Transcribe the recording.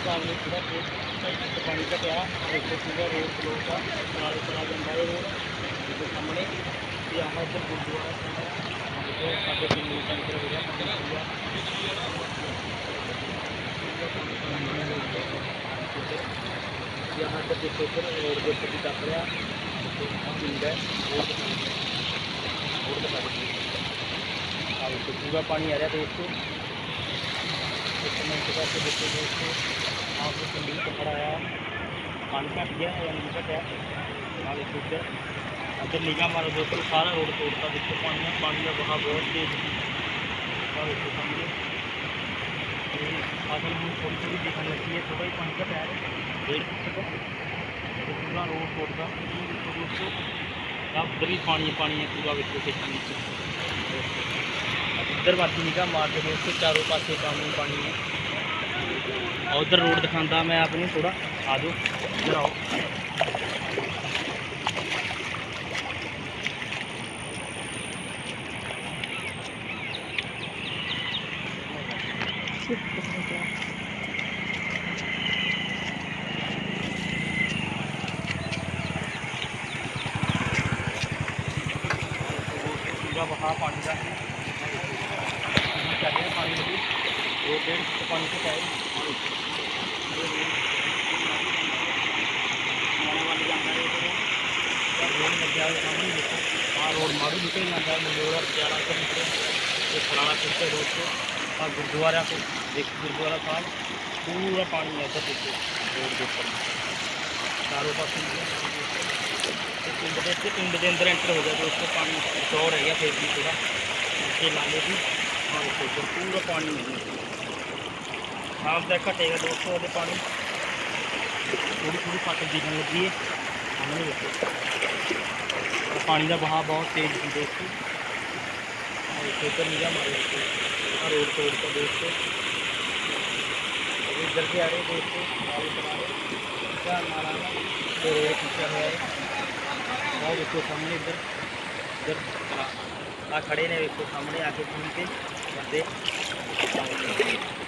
मुकाबले पूरा पानी का क्या देखो पूरा रोड फ्लोर का किनारे पर जाता है रोड सामने ये हमारे से गुरुद्वारा यहाँ पर देखो सर रोड के ऊपर दिखा पड़ा पूरा पानी आ रहा था इसको देखो दोस्तों आया पानी निगाह सारा रोड तोड़ता देखो पानी पानी का बहाव बहुत तेज और फ़सल में थोड़ी थोड़ी दिखने है थोड़ा ही पानी का पैर डेढ़ पूरा रोड तोड़ता उधर भी पानी पानी है पूरा खेतों इधर बाकी निगाह मार के दोस्तों चारों पासे पानी पानी है उधर रोड दिखाता मैं आपने थोड़ा आ जाओ इधर आओ। बहा पानी का है। डेढ़ रोड मारू निकल जाता है मंडोरा ग्यारह सौ मीटर ये फलाना खिलते रोड से और गुरुद्वारा को एक गुरुद्वारा साल पूरा पानी ऐसा पीछे रोड के ऊपर चारों पास तीन बजे से तीन बजे अंदर एंटर हो जाए तो उसको पानी स्टोर रह गया फिर भी थोड़ा उसके लाने की देखो पूरा पानी है देखा दोस्तों पानी थोड़ी थोड़ी फट दिखने लगी है पानी का बहाव बहुत तेज है दोस्तों मारे रोड तोड़ कर दोस्तों इधर आ रहे दोस्तों तो रोड है और सामने इधर इधर आ खड़े ने सामने आके घूम के 对。